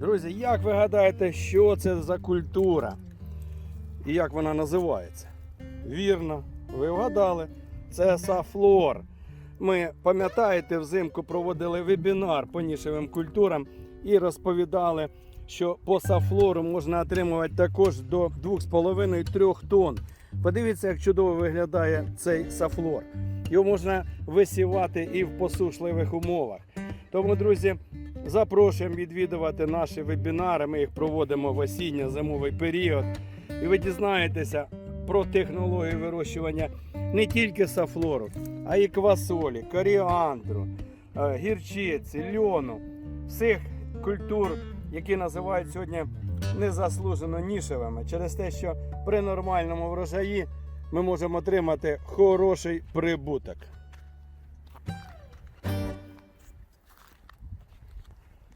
Друзі, як ви гадаєте, що це за культура? І як вона називається? Вірно, ви вгадали, це сафлор. Ми, пам'ятаєте, взимку проводили вебінар по нішевим культурам і розповідали, що по сафлору можна отримувати також до 2,5-3 тонн. Подивіться, як чудово виглядає цей сафлор. Його можна висівати і в посушливих умовах. Тому, друзі, запрошуємо відвідувати наші вебінари. Ми їх проводимо в осінньо-зимовий період. І ви дізнаєтеся про технологію вирощування не тільки сафлору, а й квасолі, коріандру, е, гірчиці, льону, всіх культур, які називають сьогодні незаслужено нішевими, через те, що при нормальному врожаї ми можемо отримати хороший прибуток.